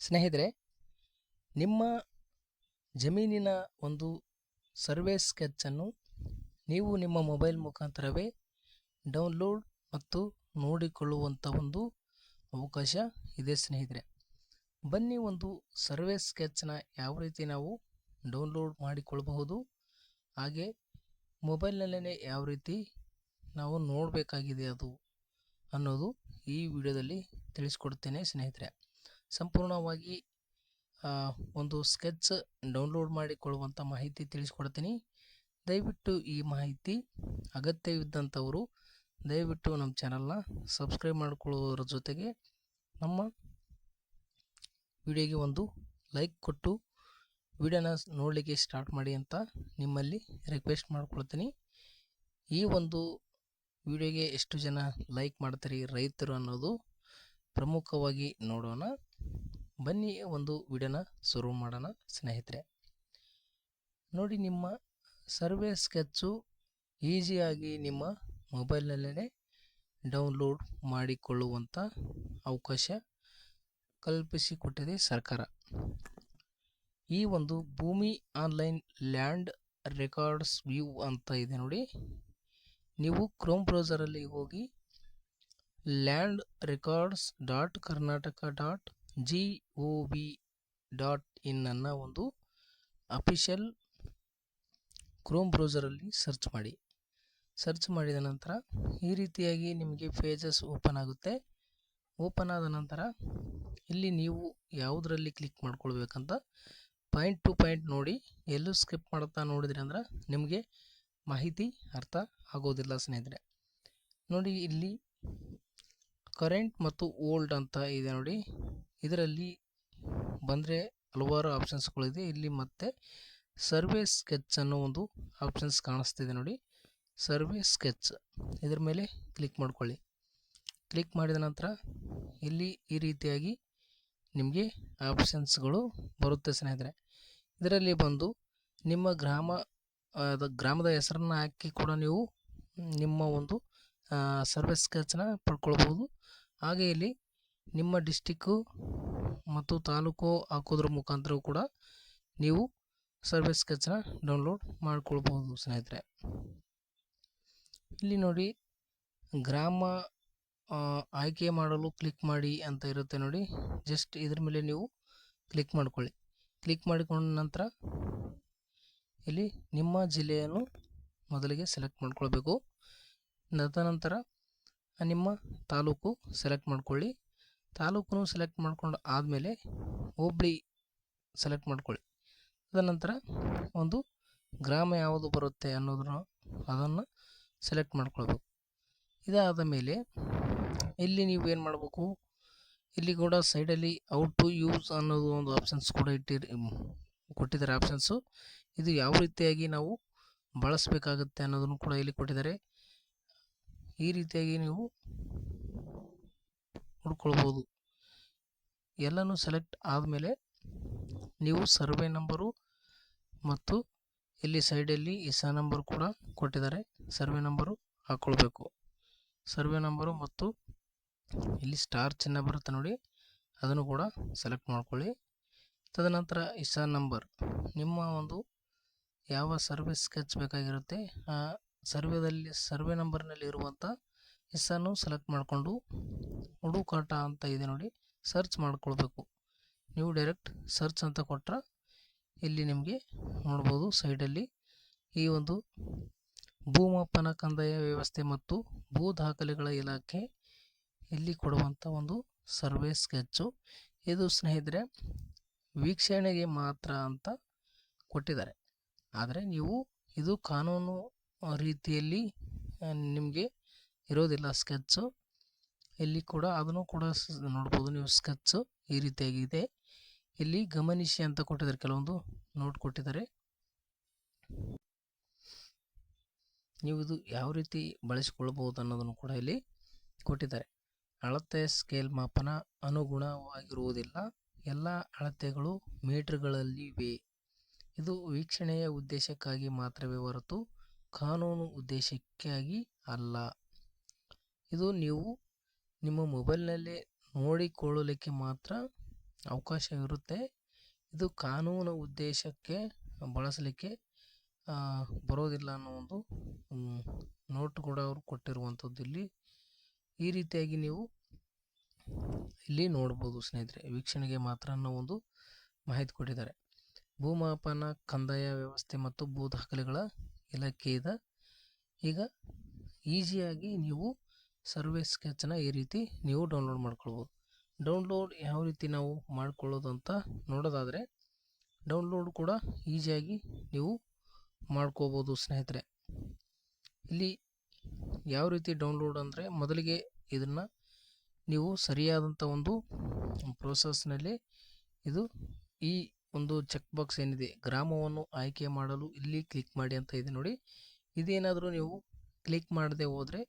ಸ್ನೇಹಿತರೆ, ನಿಮ್ಮ ಜಮೀನಿನ ಒಂದು ಸರ್ವೆ ಸ್ಕೆಚ್ಚನ್ನು ನೀವು ನಿಮ್ಮ ಮೊಬೈಲ್ ಮುಖಾಂತರವೇ ಡೌನ್ಲೋಡ್ ಮತ್ತು ನೋಡಿಕೊಳ್ಳುವಂಥ ಒಂದು ಅವಕಾಶ ಇದೆ ಸ್ನೇಹಿತರೆ. ಬನ್ನಿ ಒಂದು ಸರ್ವೆ ಸ್ಕೆಚ್ನ ಯಾವ ರೀತಿ ನಾವು ಡೌನ್ಲೋಡ್ ಮಾಡಿಕೊಳ್ಳಬಹುದು, ಹಾಗೆ ಮೊಬೈಲ್ನಲ್ಲೇ ಯಾವ ರೀತಿ ನಾವು ನೋಡಬೇಕಾಗಿದೆ ಅದು ಅನ್ನೋದು ಈ ವಿಡಿಯೋದಲ್ಲಿ ತಿಳಿಸ್ಕೊಡ್ತೇನೆ ಸ್ನೇಹಿತರೆ. ಸಂಪೂರ್ಣವಾಗಿ ಒಂದು ಸ್ಕೆಚ್ ಡೌನ್ಲೋಡ್ ಮಾಡಿಕೊಳ್ಳುವಂಥ ಮಾಹಿತಿ ತಿಳಿಸ್ಕೊಡ್ತೀನಿ. ದಯವಿಟ್ಟು ಈ ಮಾಹಿತಿ ಅಗತ್ಯವಿದ್ದಂಥವರು ದಯವಿಟ್ಟು ನಮ್ಮ ಚಾನಲ್ನ ಸಬ್ಸ್ಕ್ರೈಬ್ ಮಾಡಿಕೊಳ್ಳುವುದರ ಜೊತೆಗೆ ನಮ್ಮ ವಿಡಿಯೋಗೆ ಒಂದು ಲೈಕ್ ಕೊಟ್ಟು ವಿಡಿಯೋನ ನೋಡಲಿಕ್ಕೆ ಸ್ಟಾರ್ಟ್ ಮಾಡಿ ಅಂತ ನಿಮ್ಮಲ್ಲಿ ರಿಕ್ವೆಸ್ಟ್ ಮಾಡ್ಕೊಳ್ತೀನಿ. ಈ ಒಂದು ವಿಡಿಯೋಗೆ ಎಷ್ಟು ಜನ ಲೈಕ್ ಮಾಡ್ತಾರೆ ರೈತರು ಅನ್ನೋದು ಪ್ರಮುಖವಾಗಿ ನೋಡೋಣ. ಬನ್ನಿ ಒಂದು ವಿಡಿಯೋನ ಶುರು ಮಾಡೋಣ, ಸ್ನೇಹಿತರೆ. ನೋಡಿ, ನಿಮ್ಮ ಸರ್ವೆ ಸ್ಕೆಚ್ಚು ಈಸಿಯಾಗಿ ನಿಮ್ಮ ಮೊಬೈಲ್ನಲ್ಲೇ ಡೌನ್ಲೋಡ್ ಮಾಡಿಕೊಳ್ಳುವಂಥ ಅವಕಾಶ ಕಲ್ಪಿಸಿಕೊಟ್ಟಿದೆ ಸರ್ಕಾರ. ಈ ಒಂದು ಭೂಮಿ ಆನ್ಲೈನ್ ಲ್ಯಾಂಡ್ ರೆಕಾರ್ಡ್ಸ್ ವ್ಯೂ ಅಂತ ಇದೆ ನೋಡಿ. ನೀವು ಕ್ರೋಮ್ ಬ್ರೌಸರಲ್ಲಿ ಹೋಗಿ land records dot Karnataka dot G O B dot in ಅನ್ನ ಒಂದು ಅಫಿಷಿಯಲ್ ಕ್ರೋಮ್ ಬ್ರೌಸರಲ್ಲಿ ಸರ್ಚ್ ಮಾಡಿ. ಸರ್ಚ್ ಮಾಡಿದ ನಂತರ ಈ ರೀತಿಯಾಗಿ ನಿಮಗೆ ಪೇಜಸ್ ಓಪನ್ ಆಗುತ್ತೆ. ಓಪನ್ ಆದ ನಂತರ ಇಲ್ಲಿ ನೀವು ಯಾವುದರಲ್ಲಿ ಕ್ಲಿಕ್ ಮಾಡ್ಕೊಳ್ಬೇಕಂತ ಪಾಯಿಂಟ್ ಟು ಪಾಯಿಂಟ್ ನೋಡಿ ಎಲ್ಲೂ ಸ್ಕಿಪ್ ಮಾಡ್ತಾ ನೋಡಿದ್ರಿ ಅಂದ್ರೆ ನಿಮಗೆ ಮಾಹಿತಿ ಅರ್ಥ ಆಗೋದಿಲ್ಲ ಸ್ನೇಹಿತರೆ. ನೋಡಿ ಇಲ್ಲಿ ಕರೆಂಟ್ ಮತ್ತು ಓಲ್ಡ್ ಅಂತ ಇದೆ ನೋಡಿ. ಇದರಲ್ಲಿ ಬಂದರೆ ಹಲವಾರು ಆಪ್ಷನ್ಸ್ಗಳಿದೆ. ಇಲ್ಲಿ ಮತ್ತೆ ಸರ್ವೆ ಸ್ಕೆಚ್ ಅನ್ನೋ ಒಂದು ಆಪ್ಷನ್ಸ್ ಕಾಣಿಸ್ತಿದೆ ನೋಡಿ. Survey sketch. ಇದರ ಮೇಲೆ ಕ್ಲಿಕ್ ಮಾಡ್ಕೊಳ್ಳಿ. ಕ್ಲಿಕ್ ಮಾಡಿದ ನಂತರ ಇಲ್ಲಿ ಈ ರೀತಿಯಾಗಿ ನಿಮಗೆ ಆಪ್ಷನ್ಸ್ಗಳು ಬರುತ್ತೆ ಸ್ನೇಹಿತರೆ. ಇದರಲ್ಲಿ ಬಂದು ನಿಮ್ಮ ಗ್ರಾಮ ಗ್ರಾಮದ ಹೆಸರನ್ನು ಹಾಕಿ ಕೂಡ ನೀವು ನಿಮ್ಮ ಒಂದು ಸರ್ವೆ ಸ್ಕೆಚ್ನ ಪಡ್ಕೊಳ್ಬೋದು ಹಾಗೆ ಇಲ್ಲಿ ನಿಮ್ಮ ಡಿಸ್ಟಿಕ್ಕು ಮತ್ತು ತಾಲೂಕು ಹಾಕೋದ್ರ ಮುಖಾಂತರವೂ ಕೂಡ ನೀವು ಸರ್ವಿಸ್ ಸ್ಕೆಚ್ನ ಡೌನ್ಲೋಡ್ ಮಾಡ್ಕೊಳ್ಬೋದು ಸ್ನೇಹಿತರೆ. ಇಲ್ಲಿ ನೋಡಿ ಗ್ರಾಮ ಆಯ್ಕೆ ಮಾಡಲು ಕ್ಲಿಕ್ ಮಾಡಿ ಅಂತ ಇರುತ್ತೆ ನೋಡಿ. ಜಸ್ಟ್ ಇದ್ರ ಮೇಲೆ ನೀವು ಕ್ಲಿಕ್ ಮಾಡ್ಕೊಳ್ಳಿ. ಕ್ಲಿಕ್ ಮಾಡಿಕೊಂಡ ನಂತರ ಇಲ್ಲಿ ನಿಮ್ಮ ಜಿಲ್ಲೆಯನ್ನು ಮೊದಲಿಗೆ ಸೆಲೆಕ್ಟ್ ಮಾಡ್ಕೊಳ್ಬೇಕು. ತದನಂತರ ನಿಮ್ಮ ತಾಲೂಕು ಸೆಲೆಕ್ಟ್ ಮಾಡ್ಕೊಳ್ಳಿ. ತಾಲೂಕನ್ನು ಸೆಲೆಕ್ಟ್ ಮಾಡ್ಕೊಂಡು ಆದಮೇಲೆ ಹೋಬಳಿ ಸೆಲೆಕ್ಟ್ ಮಾಡ್ಕೊಳ್ಳಿ. ತದನಂತರ ಒಂದು ಗ್ರಾಮ ಯಾವುದು ಬರುತ್ತೆ ಅನ್ನೋದನ್ನು ಅದನ್ನು ಸೆಲೆಕ್ಟ್ ಮಾಡ್ಕೊಳ್ಬೇಕು. ಇದಾದ ಮೇಲೆ ಇಲ್ಲಿ ನೀವು ಏನು ಮಾಡಬೇಕು? ಇಲ್ಲಿ ಕೂಡ ಸೈಡಲ್ಲಿ ಔಟ್ ಟು ಯೂಸ್ ಅನ್ನೋದು ಒಂದು ಆಪ್ಷನ್ಸ್ ಕೂಡ ಇಟ್ಟಿರಿ ಕೊಟ್ಟಿದ್ದಾರೆ ಆಪ್ಷನ್ಸು ಇದು ಯಾವ ರೀತಿಯಾಗಿ ನಾವು ಬಳಸಬೇಕಾಗುತ್ತೆ ಅನ್ನೋದನ್ನು ಕೂಡ ಇಲ್ಲಿ ಕೊಟ್ಟಿದ್ದಾರೆ. ಈ ರೀತಿಯಾಗಿ ನೀವು ನೋಡ್ಕೊಳ್ಬೋದು. ಎಲ್ಲನೂ ಸೆಲೆಕ್ಟ್ ಆದಮೇಲೆ ನೀವು ಸರ್ವೆ ನಂಬರು ಮತ್ತು ಇಲ್ಲಿ ಸೈಡಲ್ಲಿ ಇಸಾ ನಂಬರ್ ಕೂಡ ಕೊಟ್ಟಿದ್ದಾರೆ. ಸರ್ವೆ ನಂಬರು ಹಾಕ್ಕೊಳ್ಬೇಕು ಸರ್ವೆ ನಂಬರು ಮತ್ತು ಇಲ್ಲಿ ಸ್ಟಾರ್ ಚಿಹ್ನೆ ಬರುತ್ತೆ ನೋಡಿ. ಅದನ್ನು ಕೂಡ ಸೆಲೆಕ್ಟ್ ಮಾಡ್ಕೊಳ್ಳಿ. ತದನಂತರ ಇಸಾ ನಂಬರ್. ನಿಮ್ಮ ಒಂದು ಯಾವ ಸರ್ವಿಸ್ ಸ್ಕೆಚ್ ಬೇಕಾಗಿರುತ್ತೆ, ಆ ಸರ್ವೆದಲ್ಲಿ ಸರ್ವೆ ನಂಬರ್ನಲ್ಲಿ ಇರುವಂಥ ಹೆಸರನ್ನು ಸೆಲೆಕ್ಟ್ ಮಾಡಿಕೊಂಡು ಹುಡುಕಾಟ ಅಂತ ಇದೆ ನೋಡಿ ಸರ್ಚ್ ಮಾಡಿಕೊಳ್ಬೇಕು. ನೀವು ಡೈರೆಕ್ಟ್ ಸರ್ಚ್ ಅಂತ ಕೊಟ್ಟರೆ ಇಲ್ಲಿ ನಿಮಗೆ ನೋಡ್ಬೋದು ಸೈಡಲ್ಲಿ ಈ ಒಂದು ಭೂಮಾಪನ ಕಂದಾಯ ವ್ಯವಸ್ಥೆ ಮತ್ತು ಭೂ ದಾಖಲೆಗಳ ಇಲಾಖೆ ಇಲ್ಲಿ ಕೊಡುವಂಥ ಒಂದು ಸರ್ವೆ ಸ್ಕೆಚ್ಚು ಇದು ಸ್ನೇಹಿತರೆ ವೀಕ್ಷಣೆಗೆ ಮಾತ್ರ ಅಂತ ಕೊಟ್ಟಿದ್ದಾರೆ. ಆದರೆ ನೀವು ಇದು ಕಾನೂನು ರೀತಿಯಲ್ಲಿ ನಿಮಗೆ ಇರೋದಿಲ್ಲ ಸ್ಕೆಚ್ಚು. ಇಲ್ಲಿ ಕೂಡ ಅದನ್ನು ಕೂಡ ನೋಡ್ಬೋದು ನೀವು ಸ್ಕೆಚ್ಚು ಈ ರೀತಿಯಾಗಿದೆ. ಇಲ್ಲಿ ಗಮನಿಸಿ ಅಂತ ಕೊಟ್ಟಿದ್ದಾರೆ, ಕೆಲವೊಂದು ನೋಟ್ ಕೊಟ್ಟಿದ್ದಾರೆ. ನೀವು ಇದು ಯಾವ ರೀತಿ ಬಳಸಿಕೊಳ್ಳಬಹುದು ಅನ್ನೋದನ್ನು ಕೂಡ ಇಲ್ಲಿ ಕೊಟ್ಟಿದ್ದಾರೆ. ಅಳತೆ ಸ್ಕೇಲ್ ಮಾಪನ ಅನುಗುಣವಾಗಿರುವುದಿಲ್ಲ. ಎಲ್ಲ ಅಳತೆಗಳು ಮೀಟರ್ಗಳಲ್ಲಿವೆ. ಇದು ವೀಕ್ಷಣೆಯ ಉದ್ದೇಶಕ್ಕಾಗಿ ಮಾತ್ರವೇ ಹೊರತು ಕಾನೂನು ಉದ್ದೇಶಕ್ಕಾಗಿ ಅಲ್ಲ. ಇದು ನೀವು ನಿಮ್ಮ ಮೊಬೈಲ್ನಲ್ಲಿ ನೋಡಿಕೊಳ್ಳಲಿಕ್ಕೆ ಮಾತ್ರ ಅವಕಾಶ ಇರುತ್ತೆ ಇದು ಕಾನೂನು ಉದ್ದೇಶಕ್ಕೆ ಬಳಸಲಿಕ್ಕೆ ಬರೋದಿಲ್ಲ ಅನ್ನೋ ಒಂದು ನೋಟ್ ಕೂಡ ಅವರು ಕೊಟ್ಟಿರುವಂಥದ್ದು ಇಲ್ಲಿ. ಈ ರೀತಿಯಾಗಿ ನೀವು ಇಲ್ಲಿ ನೋಡ್ಬೋದು ಸ್ನೇಹಿತರೆ, ವೀಕ್ಷಣೆಗೆ ಮಾತ್ರ ಅನ್ನೋ ಒಂದು ಮಾಹಿತಿ ಕೊಟ್ಟಿದ್ದಾರೆ. ಭೂಮಾಪನ, ಕಂದಾಯ ವ್ಯವಸ್ಥೆ ಮತ್ತು ಭೂ ದಾಖಲೆಗಳ ಇಲಾಖೆಯಿಂದ ಈಗ ಈಸಿಯಾಗಿ ನೀವು ಸರ್ವೆ ಸ್ಕೆಚ್ನ ಈ ರೀತಿ ನೀವು ಡೌನ್ಲೋಡ್ ಮಾಡ್ಕೊಳ್ಬೋದು. ಡೌನ್ಲೋಡ್ ಯಾವ ರೀತಿ ನಾವು ಮಾಡ್ಕೊಳ್ಳೋದು ಅಂತ ನೋಡೋದಾದರೆ, ಡೌನ್ಲೋಡ್ ಕೂಡ ಈಸಿಯಾಗಿ ನೀವು ಮಾಡ್ಕೋಬೋದು ಸ್ನೇಹಿತರೆ. ಇಲ್ಲಿ ಯಾವ ರೀತಿ ಡೌನ್ಲೋಡ್ ಅಂದರೆ ಮೊದಲಿಗೆ ಇದನ್ನು ನೀವು ಸರಿಯಾದಂಥ ಒಂದು ಪ್ರೋಸೆಸ್ನಲ್ಲಿ ಇದು ಈ ಒಂದು ಚೆಕ್ ಬಾಕ್ಸ್ ಏನಿದೆ, ಗ್ರಾಮವನ್ನು ಆಯ್ಕೆ ಮಾಡಲು ಇಲ್ಲಿ ಕ್ಲಿಕ್ ಮಾಡಿ ಅಂತ ಇದೆ ನೋಡಿ. ಇದೇನಾದರೂ ನೀವು ಕ್ಲಿಕ್ ಮಾಡದೆ ಹೋದರೆ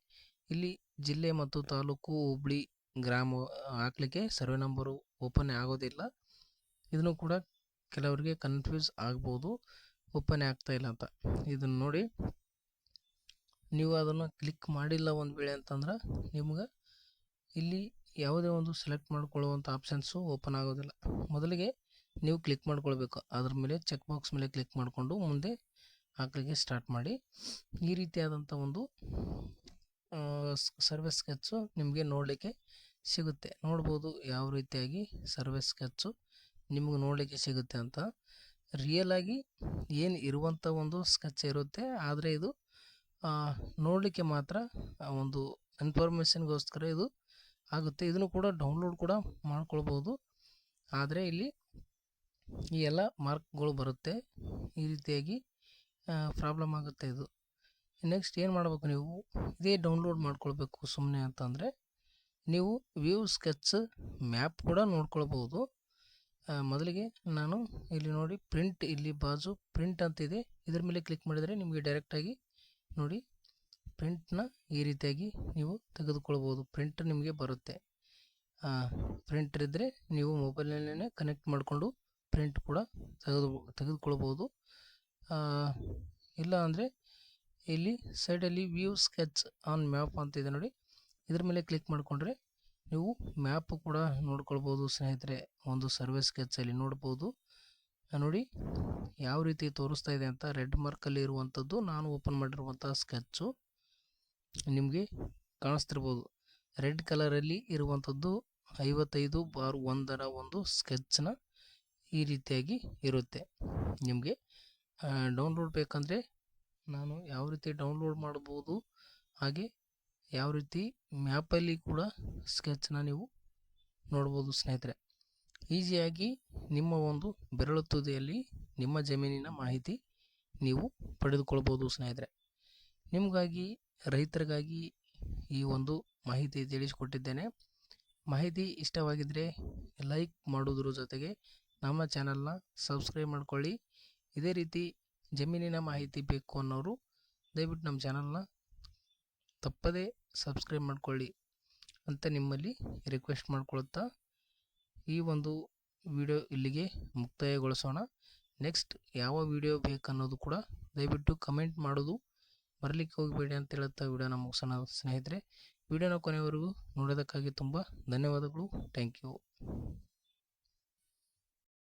ಇಲ್ಲಿ ಜಿಲ್ಲೆ ಮತ್ತು ತಾಲೂಕು ಹುಬ್ಳಿ ಗ್ರಾಮ ಹಾಕ್ಲಿಕ್ಕೆ ಸರ್ವೆ ನಂಬರು ಓಪನ್ ಆಗೋದಿಲ್ಲ. ಇದನ್ನು ಕೂಡ ಕೆಲವರಿಗೆ ಕನ್ಫ್ಯೂಸ್ ಆಗ್ಬೋದು, ಓಪನ್ ಆಗ್ತಾ ಇಲ್ಲ ಅಂತ. ಇದನ್ನು ನೋಡಿ. ನೀವು ಅದನ್ನು ಕ್ಲಿಕ್ ಮಾಡಿಲ್ಲ ಒಂದು ವೇಳೆ ಅಂತಂದ್ರೆ ನಿಮ್ಗೆ ಇಲ್ಲಿ ಯಾವುದೇ ಒಂದು ಸೆಲೆಕ್ಟ್ ಮಾಡ್ಕೊಳ್ಳುವಂಥ ಆಪ್ಷನ್ಸು ಓಪನ್ ಆಗೋದಿಲ್ಲ. ಮೊದಲಿಗೆ ನೀವು ಕ್ಲಿಕ್ ಮಾಡ್ಕೊಳ್ಬೇಕು. ಅದ್ರ ಮೇಲೆ ಚೆಕ್ ಬಾಕ್ಸ್ ಮೇಲೆ ಕ್ಲಿಕ್ ಮಾಡಿಕೊಂಡು ಮುಂದೆ ಹಾಕಲಿಕ್ಕೆ ಸ್ಟಾರ್ಟ್ ಮಾಡಿ. ಈ ರೀತಿಯಾದಂಥ ಒಂದು ಸರ್ವೆ ಸ್ಕೆಚ್ಚು ನಿಮಗೆ ನೋಡಲಿಕ್ಕೆ ಸಿಗುತ್ತೆ. ನೋಡ್ಬೋದು ಯಾವ ರೀತಿಯಾಗಿ ಸರ್ವೆ ಸ್ಕೆಚ್ಚು ನಿಮಗೆ ನೋಡಲಿಕ್ಕೆ ಸಿಗುತ್ತೆ ಅಂತ. ರಿಯಲ್ ಆಗಿ ಏನು ಇರುವಂಥ ಒಂದು ಸ್ಕೆಚ್ ಇರುತ್ತೆ, ಆದರೆ ಇದು ನೋಡಲಿಕ್ಕೆ ಮಾತ್ರ ಒಂದು ಇನ್ಫಾರ್ಮೇಷನ್ಗೋಸ್ಕರ ಇದು ಆಗುತ್ತೆ. ಇದನ್ನು ಕೂಡ ಡೌನ್ಲೋಡ್ ಕೂಡ ಮಾಡ್ಕೊಳ್ಬೋದು. ಆದರೆ ಇಲ್ಲಿ ಈ ಎಲ್ಲ ಮಾರ್ಕ್ಗಳು ಬರುತ್ತೆ. ಈ ರೀತಿಯಾಗಿ ಪ್ರಾಬ್ಲಮ್ ಆಗುತ್ತೆ ಇದು. ನೆಕ್ಸ್ಟ್ ಏನು ಮಾಡಬೇಕು ನೀವು? ಇದೇ ಡೌನ್ಲೋಡ್ ಮಾಡ್ಕೊಳ್ಬೇಕು ಸುಮ್ಮನೆ ಅಂತಂದರೆ, ನೀವು ವ್ಯೂ ಸ್ಕೆಚ್ ಮ್ಯಾಪ್ ಕೂಡ ನೋಡ್ಕೊಳ್ಬೋದು. ಮೊದಲಿಗೆ ನಾನು ಇಲ್ಲಿ ನೋಡಿ ಪ್ರಿಂಟ್ ಇಲ್ಲಿ ಬಾಜು ಪ್ರಿಂಟ್ ಅಂತಿದೆ. ಇದ್ರ ಮೇಲೆ ಕ್ಲಿಕ್ ಮಾಡಿದರೆ ನಿಮಗೆ ಡೈರೆಕ್ಟಾಗಿ ನೋಡಿ ಪ್ರಿಂಟ್ನ ಈ ರೀತಿಯಾಗಿ ನೀವು ತೆಗೆದುಕೊಳ್ಬೋದು. ಪ್ರಿಂಟ್ ನಿಮಗೆ ಬರುತ್ತೆ. ಪ್ರಿಂಟರ್ ಇದ್ದರೆ ನೀವು ಮೊಬೈಲ್ನಲ್ಲೇ ಕನೆಕ್ಟ್ ಮಾಡಿಕೊಂಡು ಪ್ರಿಂಟ್ ಕೂಡ ತೆಗೆದು ತೆಗೆದುಕೊಳ್ಬೋದು ಇಲ್ಲ ಅಂದರೆ ಇಲ್ಲಿ ಸೈಡಲ್ಲಿ ವ್ಯೂ ಸ್ಕೆಚ್ ಆನ್ ಮ್ಯಾಪ್ ಅಂತ ಇದೆ ನೋಡಿ. ಇದ್ರ ಮೇಲೆ ಕ್ಲಿಕ್ ಮಾಡಿಕೊಂಡ್ರೆ ನೀವು ಮ್ಯಾಪ್ ಕೂಡ ನೋಡ್ಕೊಳ್ಬೋದು ಸ್ನೇಹಿತರೆ. ಒಂದು ಸರ್ವೆ ಸ್ಕೆಚ್ಚಲ್ಲಿ ನೋಡ್ಬೋದು. ನೋಡಿ ಯಾವ ರೀತಿ ತೋರಿಸ್ತಾ ಇದೆ ಅಂತ ರೆಡ್ ಮಾರ್ಕಲ್ಲಿ ಇರುವಂಥದ್ದು ನಾನು ಓಪನ್ ಮಾಡಿರುವಂಥ ಸ್ಕೆಚ್ಚು ನಿಮಗೆ ಕಾಣಿಸ್ತಿರ್ಬೋದು. ರೆಡ್ ಕಲರಲ್ಲಿ ಇರುವಂಥದ್ದು ಐವತ್ತೈದು ಬಾರ್ ಒಂದರ ಒಂದು ಸ್ಕೆಚ್ನ ಈ ರೀತಿಯಾಗಿ ಇರುತ್ತೆ. ನಿಮಗೆ ಡೌನ್ಲೋಡ್ ಬೇಕಂದರೆ ನಾನು ಯಾವ ರೀತಿ ಡೌನ್ಲೋಡ್ ಮಾಡ್ಬೋದು ಹಾಗೆ ಯಾವ ರೀತಿ ಮ್ಯಾಪಲ್ಲಿ ಕೂಡ ಸ್ಕೆಚ್ನ ನೀವು ನೋಡ್ಬೋದು ಸ್ನೇಹಿತರೆ. ಈಸಿಯಾಗಿ ನಿಮ್ಮ ಒಂದು ಬೆರಳು ತುದಿಯಲ್ಲಿ ನಿಮ್ಮ ಜಮೀನಿನ ಮಾಹಿತಿ ನೀವು ಪಡೆದುಕೊಳ್ಬೋದು ಸ್ನೇಹಿತರೆ. ನಿಮಗಾಗಿ, ರೈತರಿಗಾಗಿ ಈ ಒಂದು ಮಾಹಿತಿ ತಿಳಿಸಿಕೊಟ್ಟಿದ್ದೇನೆ. ಮಾಹಿತಿ ಇಷ್ಟವಾಗಿದ್ದರೆ ಲೈಕ್ ಮಾಡುವುದರ ಜೊತೆಗೆ ನಮ್ಮ ಚಾನಲ್ನ ಸಬ್ಸ್ಕ್ರೈಬ್ ಮಾಡ್ಕೊಳ್ಳಿ. ಇದೇ ರೀತಿ ಜಮೀನಿನ ಮಾಹಿತಿ ಬೇಕು ಅನ್ನೋರು ದಯವಿಟ್ಟು ನಮ್ಮ ಚಾನಲ್ನ ತಪ್ಪದೇ ಸಬ್ಸ್ಕ್ರೈಬ್ ಮಾಡಿಕೊಳ್ಳಿ ಅಂತ ನಿಮ್ಮಲ್ಲಿ ರಿಕ್ವೆಸ್ಟ್ ಮಾಡಿಕೊಳ್ಳುತ್ತಾ ಈ ಒಂದು ವಿಡಿಯೋ ಇಲ್ಲಿಗೆ ಮುಕ್ತಾಯಗೊಳಿಸೋಣ. ನೆಕ್ಸ್ಟ್ ಯಾವ ವಿಡಿಯೋ ಬೇಕನ್ನೋದು ಕೂಡ ದಯವಿಟ್ಟು ಕಮೆಂಟ್ ಮಾಡೋದು ಬರಲಿಕ್ಕೆ ಹೋಗಬೇಡಿ ಅಂತ ಹೇಳುತ್ತಾ ವಿಡಿಯೋನ ಮುಗಿಸೋಣ ಸ್ನೇಹಿತರೆ. ವಿಡಿಯೋನ ಕೊನೆವರೆಗೂ ನೋಡೋದಕ್ಕಾಗಿ ತುಂಬ ಧನ್ಯವಾದಗಳು. Thank you